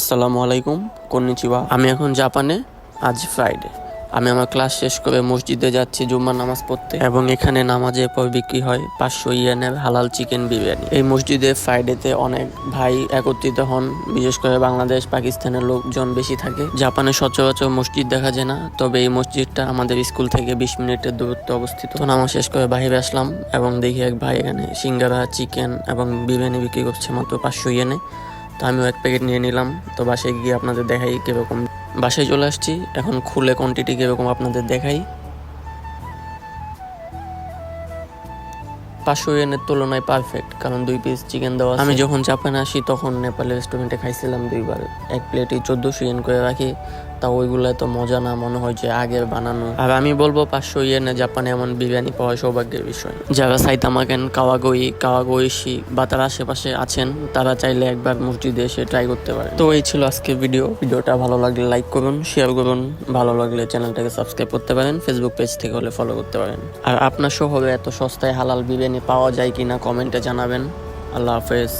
আসসালামু আলাইকুম কন্নিচিওয়া আমি এখন জাপানে, আজ ফ্রাইডে। আমি আমার ক্লাস শেষ করে মসজিদে যাচ্ছি, জুম্মার নামাজ পড়তে। এবং এখানে নামাজের পর বিক্রি হয় পাঁচশো ইয়েনের হালাল চিকেন বিরিয়ানি। এই মসজিদে ফ্রাইডেতে অনেক ভাই একত্রিত হন, বিশেষ করে বাংলাদেশ, পাকিস্তানের লোকজন বেশি থাকে। জাপানে সচরাচর মসজিদ দেখা যায় না, তবে এই মসজিদটা আমাদের স্কুল থেকে বিশ মিনিটের দূরত্বে অবস্থিত। নামাজ শেষ করে বাইরে আসলাম এবং দেখি এক ভাই এখানে সিঙ্গারা, চিকেন এবং বিরিয়ানি বিক্রি করছে মাত্র পাঁচশো ইয়েনে। তো আমিও এক প্যাকেট নিয়ে নিলাম। তো বাসায় গিয়ে আপনাদের দেখাই কীরকম। বাসায় চলে আসছি। এখন খুলে কোয়ান্টিটি কীরকম আপনাদের দেখাই। পাঁচশো ইয়েনের তুলনায় পারফেক্ট কারণ দুই পিস চিকেন দেওয়া আমি যখন জাপানে আসি, তখন নেপালের রেস্টুরেন্টে খাইছিলাম দুইবার। এক প্লেটে চোদ্দোশো ইয়েন করে রাখি। তা ওইগুলো তো মজা না, মনে হয় যে আগের বানানো। আর আমি বলব পাঁচশো ইয়েনে জাপানে এমন বিরিয়ানি পাওয়া সৌভাগ্যের বিষয়। যারা সাইতামা কেন, কাওয়াগই, কাওয়াগইশি বা তার আশেপাশে আছেন, তারা চাইলে একবার মসজিদে এসে ট্রাই করতে পারেন। তো এই ছিল আজকের ভিডিও ভিডিওটা ভালো লাগলে লাইক করুন শেয়ার করুন। ভালো লাগলে চ্যানেলটাকে সাবস্ক্রাইব করতে পারেন ফেসবুক পেজ থেকে হলে ফলো করতে পারেন। আর আপনার শহরে এত সস্তায় হালাল বিরিয়ানি পাওয়া যায় কিনা কমেন্টে জানাবেন। আল্লাহ হাফেজ।